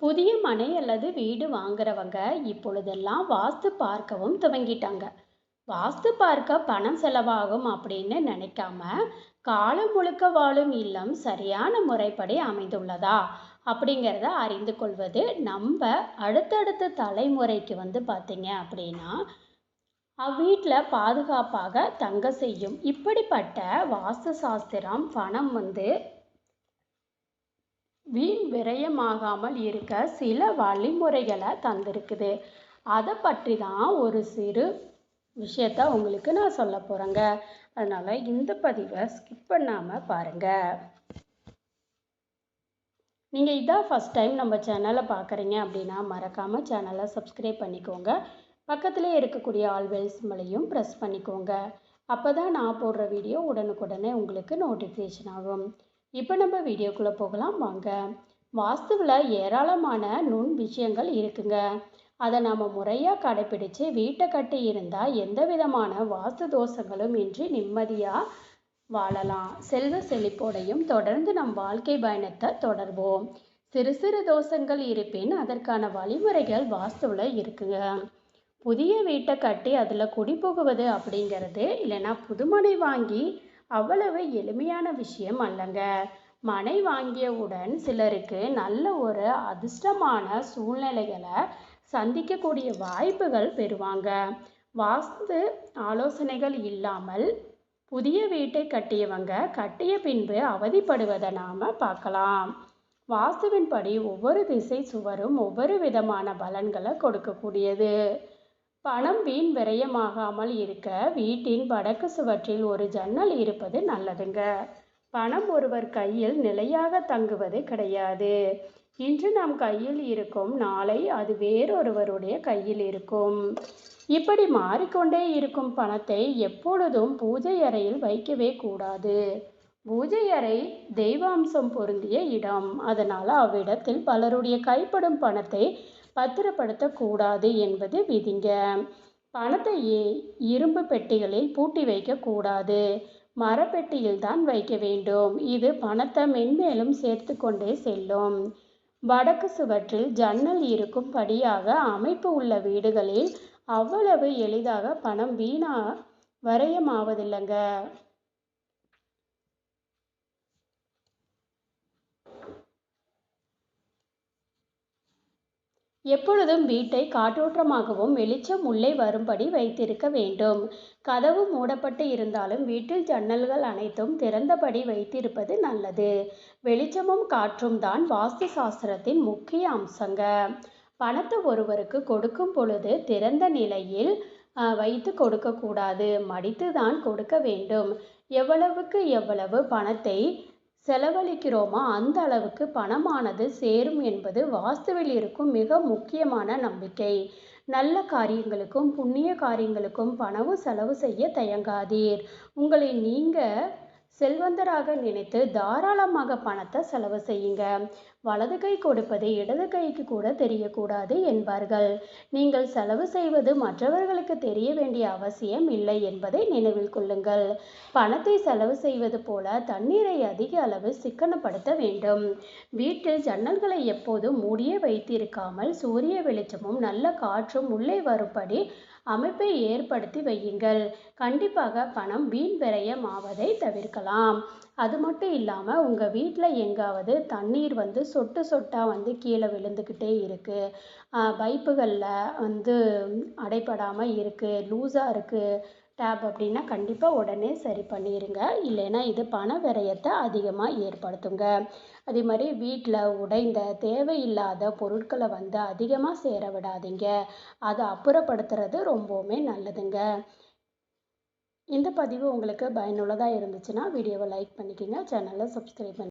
புதிய மனை அல்லது வீடு வாங்குறவங்க இப்பொழுதெல்லாம் வாஸ்து பார்க்கவும் துவங்கிட்டாங்க. வாஸ்து பார்க்க பணம் செலவாகும் அப்படின்னு நினைக்காம காலம் முழுக்க வாழும் இல்லம் சரியான முறைப்படி அமைந்துள்ளதா அப்படிங்கிறத அறிந்து கொள்வது நம்ம அடுத்தடுத்த தலைமுறைக்கு வந்து பார்த்தீங்க அப்படின்னா அவ்வீட்டில் பாதுகாப்பாக தங்க செய்யும். இப்படிப்பட்ட வாஸ்து சாஸ்திரம் பணம் வந்து வீண் விரயமாகாமல் இருக்க சில வழிமுறைகளை தந்திருக்குது. அதை பற்றி தான் ஒரு சிறு விஷயத்த உங்களுக்கு நான் சொல்ல போகிறேங்க அதனால் இந்த பதிவை ஸ்கிப் பண்ணாமல் பாருங்கள் நீங்கள் இதான் ஃபஸ்ட் டைம் நம்ம சேனலை பார்க்குறீங்க அப்படின்னா மறக்காமல் சேனலை சப்ஸ்கிரைப் பண்ணிக்கோங்க. பக்கத்திலே இருக்கக்கூடிய ஆல்வெல்ஸ் மலையும் ப்ரெஸ் பண்ணிக்கோங்க. அப்போ தான் நான் போடுற வீடியோ உடனுக்குடனே உங்களுக்கு நோட்டிஃபிகேஷன் ஆகும். இப்போ நம்ம வீடியோக்குள்ளே போகலாம். வாங்க. வாஸ்துவில் ஏராளமான நுண் விஷயங்கள் இருக்குங்க. அதை நாம் முறையாக கடைப்பிடித்து வீட்டை கட்டி இருந்தால் எந்த விதமான வாஸ்து தோஷங்களும் இன்றி நிம்மதியாக வாழலாம். செல்வ செழிப்போடையும் தொடர்ந்து நம் வாழ்க்கை பயணத்தை தொடர்வோம். சிறு சிறு தோஷங்கள் இருப்பின் அதற்கான வழிமுறைகள் வாஸ்துவில் இருக்குங்க. புதிய வீட்டை கட்டி அதில் குடிபுகுவது அப்படிங்கிறது இல்லைன்னா புதுமனை வாங்கி அவ்வளவு எளிமையான விஷயம் அல்லங்க. மனை வாங்கியவுடன் சிலருக்கு நல்ல ஒரு அதிர்ஷ்டமான சூழ்நிலைகளை சந்திக்கக்கூடிய வாய்ப்புகள் பெறுவாங்க. வாஸ்து ஆலோசனைகள் இல்லாமல் புதிய வீட்டை கட்டியவங்க கட்டிய பின்பு அவதிப்படுவதை நாம் பார்க்கலாம். வாஸ்துவின்படி ஒவ்வொரு திசை சுவரும் ஒவ்வொரு விதமான பலன்களை கொடுக்கக்கூடியது. பணம் வீண் விரயமாகாமல் இருக்க வீட்டின் வடக்கு சுவற்றில் ஒரு ஜன்னல் இருப்பது நல்லதுங்க. பணம் ஒருவர் கையில் நிலையாக தங்குவது கிடையாது. இன்று நம் கையில் இருக்கும் நாளை அது வேறொருவருடைய கையில் இருக்கும். இப்படி மாறிக்கொண்டே இருக்கும் பணத்தை எப்பொழுதும் பூஜை அறையில் வைக்கவே கூடாது. பூஜை அறை தெய்வாம்சம் பொருந்திய இடம். அதனால் அவ்விடத்தில் பலருடைய கைப்படும் பணத்தை பத்திரப்படுத்தக்கூடாது என்பது விதிங்க. பணத்தை இரும்பு பெட்டிகளில் பூட்டி வைக்கக்கூடாது. மரப்பெட்டியில் தான் வைக்க வேண்டும். இது பணத்தை மென்மேலும் சேர்த்து கொண்டே செல்லும். வடக்கு சுவற்றில் ஜன்னல் இருக்கும் படியாக அமைப்பு உள்ள வீடுகளில் அவ்வளவு எளிதாக பணம் வீணா வரையமாவதில்லைங்க. எப்பொழுதும் வீட்டை காற்றோட்டமாகவும் வெளிச்சம் உள்ளே வரும்படி வைத்திருக்க வேண்டும். கதவு மூடப்பட்டு இருந்தாலும் வீட்டில் ஜன்னல்கள் அனைத்தும் திறந்தபடி வைத்திருப்பது நல்லது. வெளிச்சமும் காற்றும் தான் வாஸ்து சாஸ்திரத்தின் முக்கிய அம்சங்க. பணத்தை ஒருவருக்கு கொடுக்கும் பொழுது திறந்த நிலையில் வைத்து கொடுக்கக்கூடாது. மடித்து தான் கொடுக்க வேண்டும். எவ்வளவுக்கு எவ்வளவு பணத்தை செலவழிக்கிறோமோ? அந்த அளவுக்கு பணமானது சேரும் என்பது வாஸ்துவில் இருக்கும் மிக முக்கியமான நம்பிக்கை. நல்ல காரியங்களுக்கும் புண்ணிய காரியங்களுக்கும் பணமும் செலவு செய்ய தயங்காதீர். உங்களை நீங்கள் செல்வந்தராக நினைத்து தாராளமாக பணத்தை செலவு செய்யுங்க. வலது கை கொடுப்பது இடது கைக்கு கூட தெரியக்கூடாது என்பார்கள். நீங்கள் செலவு செய்வது மற்றவர்களுக்கு தெரிய வேண்டிய அவசியம் இல்லை என்பதை நினைவில் கொள்ளுங்கள். பணத்தை செலவு செய்வது போல தண்ணீரை அதிக அளவு சிக்கனப்படுத்த வேண்டும். வீட்டில் ஜன்னல்களை எப்போதும் மூடியே வைத்திருக்காமல் சூரிய வெளிச்சமும் நல்ல காற்றும் உள்ளே வரும்படி அமைப்பை ஏற்படுத்தி வையுங்கள். கண்டிப்பாக பணம் வீண் விரயம் ஆவதை தவிர்க்கலாம். அது மட்டும் இல்லாமல் உங்கள் வீட்டில் எங்காவது தண்ணீர் வந்து சொட்டு சொட்டாக வந்து கீழே விழுந்துக்கிட்டே இருக்குது பைப்புகளில் வந்து அடைப்படாமல் இருக்குது லூஸாக இருக்குது டேப் அப்படின்னா கண்டிப்பாக உடனே சரி பண்ணிடுங்க இல்லைன்னா இது பண விரயத்தை அதிகமாக ஏற்படுத்துங்க. அதே மாதிரி வீட்டில் உடைந்த தேவையில்லாத பொருட்களை வந்து அதிகமாக சேர விடாதீங்க. அதை அப்புறப்படுத்துறது ரொம்பவுமே நல்லதுங்க. இந்த பதிவு உங்களுக்கு பயனுள்ளதாக இருந்துச்சுன்னா வீடியோவை லைக் பண்ணிக்கோங்க. சேனலை சப்ஸ்கிரைப் பண்ணி